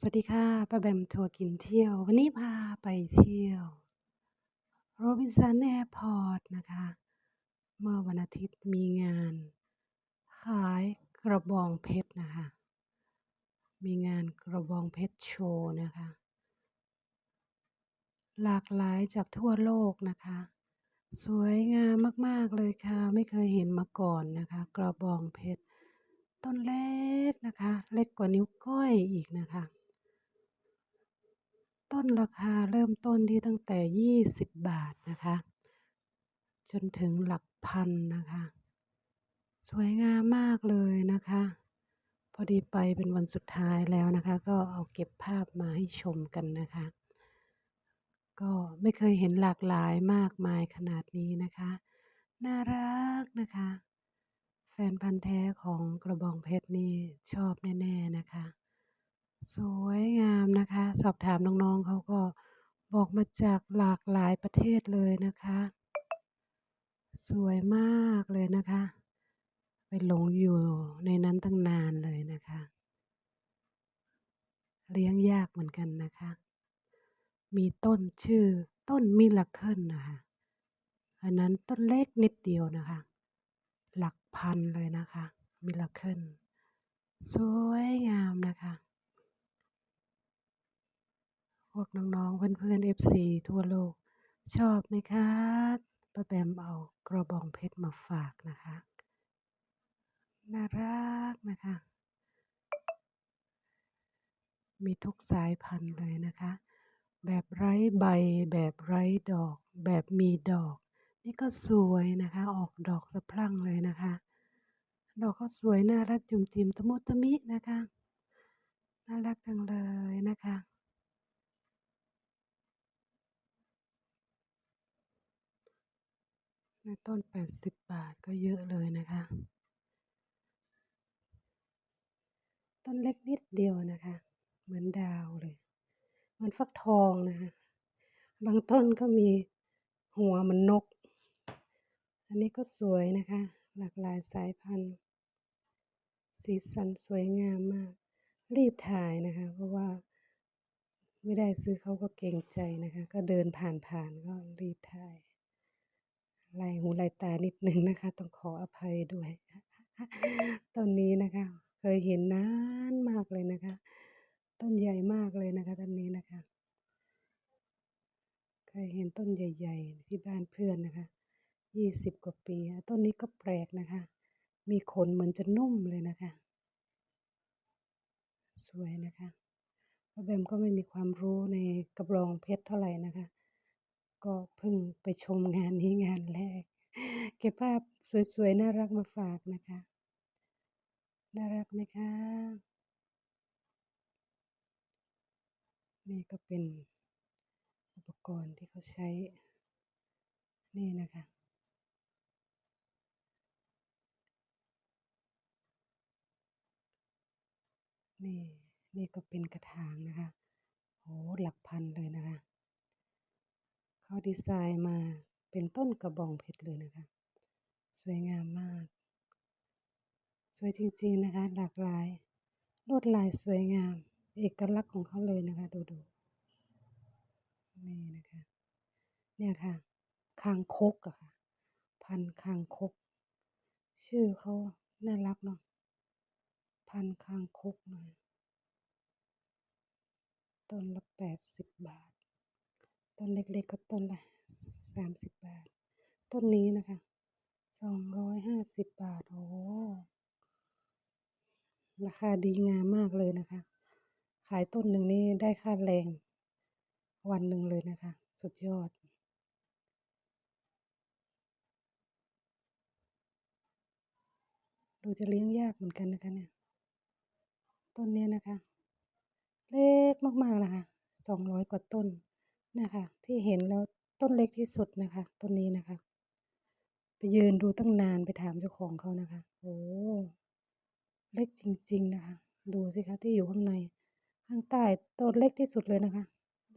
สวัสดีค่ะป้าแบมทัวร์กินเที่ยว วันนี้พาไปเที่ยวโรบินสันแอร์พอร์ตนะคะ เมื่อวันอาทิตย์มีงาน ขายกระบองเพชรนะคะ มีงานกระบองเพชรโชว์นะคะ หลากหลายจากทั่วโลกนะคะ สวยงามมาก ๆ เลยค่ะ ไม่เคยเห็นมาก่อนนะคะ กระบองเพชรต้นเล็กนะคะ เล็กกว่านิ้วก้อยอีกนะคะ ต้นราคาเริ่มต้นที่ตั้งแต่ 20 บาทนะคะ จนถึงหลักพันนะคะ สวยงามมากเลยนะคะ พอดีไปเป็นวันสุดท้ายแล้วนะคะ ก็เอาเก็บภาพมาให้ชมกันนะคะ ก็ไม่เคยเห็นหลากหลายมากมายขนาดนี้นะคะ น่ารักนะคะ แฟนพันธ์แท้ของกระบองเพชรนี่ชอบแน่ ๆ นะคะ สวยงามนะคะ สอบถามน้องๆเขาก็บอกมาจากหลากหลายประเทศเลยนะคะ สวยมากเลยนะคะ ไปหลงอยู่ในนั้นตั้งนานเลยนะคะ เลี้ยงยากเหมือนกันนะคะ มีต้นชื่อต้นมิลเคิลนะคะ อันนั้นต้นเล็กนิดเดียวนะคะ หลักพันเลยนะคะมิลเคิลสวยงามนะคะ วกน้องๆ เพื่อนๆ FC ทั่วโลก ชอบไหมคะป้าแบมเอากระบองเพชรมาฝากนะคะ น่ารักนะคะ มีทุกสายพันธุ์เลยนะคะ แบบไร้ใบ แบบไร้ดอก แบบมีดอก นี่ก็สวยนะคะ ออกดอกสะพรั่งเลยนะคะ ดอกก็สวยน่ารักจุ่มจิมตะมุตะมินะคะ น่ารักจังเลยนะคะ ใน ต้น 80 บาทก็เยอะเลยนะคะ ต้นเล็กนิดเดียวนะคะ เหมือนดาวเลย เหมือนฟักทองนะคะ บางต้นก็มีหัวเหมันนก อันนี้ก็สวยนะคะ หลากหลายสายพันธุ์ สีสันสวยงามมาก รีบถ่ายนะคะ เพราะว่าไม่ได้ซื้อเขาก็เกรงใจนะคะ ก็เดินผ่านๆก็รีบถ่าย ลายหูลายตานิดนึงนะคะ ต้องขออภัยด้วย ต้นนี้นะคะ เคยเห็นนานมากเลยนะคะ ต้นใหญ่มากเลยนะคะต้นนี้นะคะ เคยเห็นต้นใหญ่ ๆ ที่บ้านเพื่อนนะคะยี่สิบกว่าปี ต้นนี้ก็แปลกนะคะ มีขนเหมือนจะนุ่มเลยนะคะ สวยนะคะป้าแบมก็ไม่มีความรู้ในกระบองเพชรเท่าไหร่นะคะ ก็เพิ่งไปชมงานนี้งานแรก เก็บภาพสวยๆ น่ารักมาฝากนะคะ น่ารักไหมคะ นี่ก็เป็นอุปกรณ์ที่เขาใช้ นี่นะคะนี่นี่ก็เป็นกระถางนะคะโอ้หลักพันเลยนะคะ เขาดีไซน์มาเป็นต้นกระบองเพชรเลยนะคะ สวยงามมาก สวยจริงๆนะคะ หลากหลายลวดลายสวยงาม เอกลักษณ์ของเขาเลยนะคะ ดูดูนี่นะคะ เนี่ยค่ะ คางคกอะค่ะ พันคางคก ชื่อเขาน่ารักเนาะพันคางคกนะต้นละแปดสิบบาท ต้นเล็กๆก็ต้นละสามสิบบาท ต้นนี้นะคะสองร้อยห้าสิบบาท โอ้ ราคาดีงามมากเลยนะคะ ขายต้นหนึ่งนี่ได้ค่าแรง วันหนึ่งเลยนะคะ สุดยอดดูจะเลี้ยงยากเหมือนกันนะคะเนี่ย ต้นนี้นะคะ เล็กมากๆนะคะสองร้อยกว่าต้น นะคะ ที่เห็นแล้วต้นเล็กที่สุดนะคะต้นนี้นะคะ ไปยืนดูตั้งนานไปถามเจ้าของเขานะคะ โอ้เล็กจริง ๆนะคะ ดูสิคะที่อยู่ข้างใน ข้างใต้ต้นเล็กที่สุดเลยนะคะ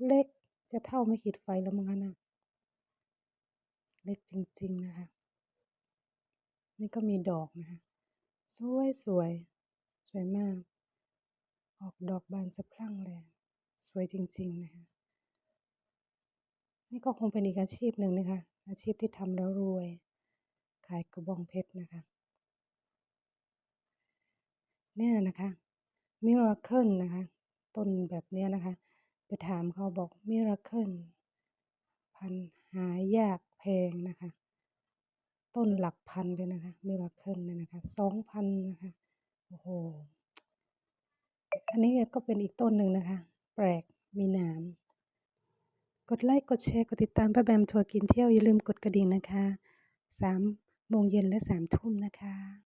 เล็กจะเท่าไม่ขีดไฟแล้วมั้งคะนะเล็กจริง ๆนะคะ นี่ก็มีดอกนะคะ สวยสวยสวยมาก ออกดอกบานสะพรั่งเลย สวยจริง ๆ นะคะ นี่ก็คงเป็นอีกอาชีพหนึ่งนะคะ อาชีพที่ทำแล้วรวย ขายกระบองเพชรนะคะ เนี่ยนะคะมิราเคิลนะคะ ต้นแบบเนี้ยนะคะ ไปถามเขาบอกมิราเคิลพันหายากแพงนะคะ ต้นหลักพันเลยนะคะมิราเคิลเนี่ยนะคะสองพันนะคะ โอ้โห อันนี้ก็เป็นอีกต้นหนึ่งนะคะ แปลกมีหนาม กดไลค์ กดแชร์ กดติดตามป้าแบมทัวร์กินเที่ยว อย่าลืมกดกระดิ่งนะคะสามโมงเย็นและสามทุ่มนะคะ